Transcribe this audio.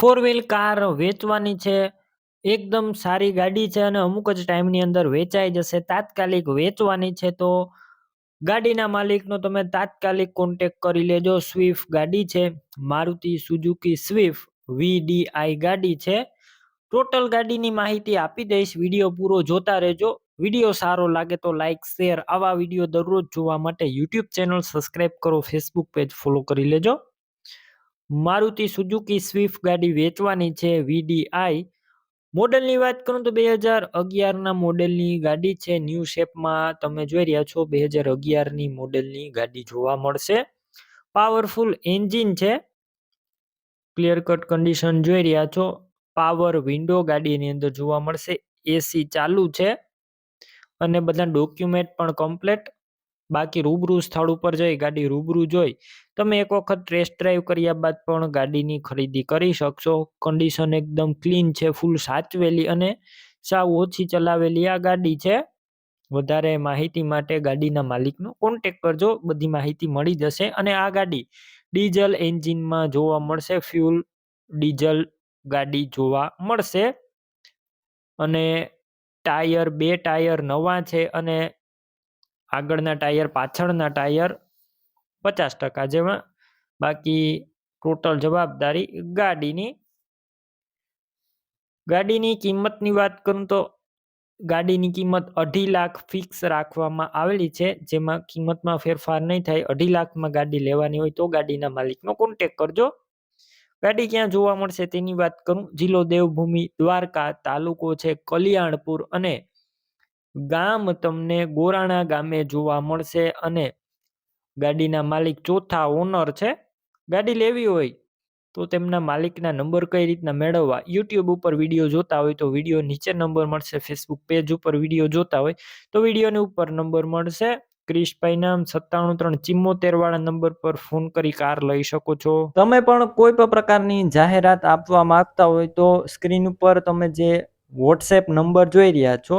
Four wheel car વેચવાની છે. એકદમ સારી ગાડી છે અને અમુક જ ટાઈમની અંદર વેચાઈ જશે. તાત્કાલિક વેચવાની છે તો ગાડીના માલિકનો તમે તાત્કાલિક કોન્ટેક કરી લેજો. સ્વિફ્ટ ગાડી છે. મારુતિ સુઝુકી સ્વિફ્ટ વીડીઆઈ ગાડી છે. ટોટલ ગાડીની માહિતી આપી દઈશ. વીડિયો પૂરો જોતા રહેજો. વીડિયો સારો લાગે તો લાઇક શેર આવા વીડિયો દરરોજ જોવા માટે યુટ્યુબ ચેનલ સબસ્ક્રાઈબ કરો. ફેસબુક પેજ ફોલો કરી લેજો. મારુતિ સુઝુકી સ્વિફ્ટ ગાડી વેચવાની છે, વીડીઆઈ. મોડલની વાત કરું તો બે હજાર અગિયારના મોડેલની ગાડી છે, ન્યૂ શેપમાં તમે જોઈ રહ્યા છો બે હજાર અગિયારની મોડેલની ગાડી જોવા મળશે. પાવરફુલ એન્જિન છે. ક્લિયર કટ કન્ડિશન જોઈ રહ્યા છો, પાવર વિન્ડો ગાડીની અંદર જોવા મળશે, એસી ચાલુ છે. અને બધા ડોક્યુમેન્ટ પણ કમ્પ્લેટ. બાકી રૂબરૂ સ્થળ ઉપર જઈ, ગાડી રૂબરૂ જોઈ, તમે એક વખત ટેસ્ટ ડ્રાઈવ કર્યા બાદ પણ ગાડીની ખરીદી કરી શકશો. કન્ડિશન એકદમ ક્લીન છે ફૂલ સાચવેલી અને સાવ ઓછી ચલાવેલી આ ગાડી છે. વધારે માહિતી માટે ગાડીના માલિકનો કોન્ટેક કરજો, બધી માહિતી મળી જશે અને આ ગાડી ડીઝલ એન્જિનમાં જોવા મળશે ફ્યુલ ડીઝલ ગાડી જોવા મળશે. અને ટાયર, બે ટાયર નવા છે અને આગળના ટાયર, પાછળના ટાયર પચાસ ટકા જેમાં બાકી ટોટલ જવાબદારી ગાડીની. ગાડીની કિંમતની વાત કરું તો ગાડીની કિંમત અઢી લાખ ફિક્સ રાખવામાં આવેલી છે. જેમાં કિંમતમાં ફેરફાર નહીં થાય, અઢી લાખમાં ગાડી લેવાની હોય તો ગાડીના માલિકનો કોન્ટેક કરજો. ગાડી ક્યાં જોવા મળશે તેની વાત કરું. જિલ્લો દેવભૂમિ દ્વારકા તાલુકો છે કલ્યાણપુર અને ગામ તમને ગોરાણા ગામે જોવા મળશે અને ગાડીના માલિક ચોથા ઓનર છે, ગાડી લેવી હોય તો તેમના માલિકના નંબર કઈ રીતના મેળવવા? યુટ્યુબ ઉપર વીડિયો જોતા હોય તો વીડિયો નીચે નંબર મળશે ફેસબુક પેજ ઉપર વીડિયો જોતા હોય તો વિડીયોની ઉપર નંબર મળશે. ક્રિશભાઈ નામ સત્તાણું ત્રણ ચિમ્મોતેર વાળા નંબર પર ફોન કરી કાર લઈ શકો છો. તમે પણ કોઈ પણ પ્રકારની જાહેરાત આપવા માંગતા હોય તો સ્ક્રીન ઉપર તમે જે વોટ્સએપ નંબર જોઈ રહ્યા છો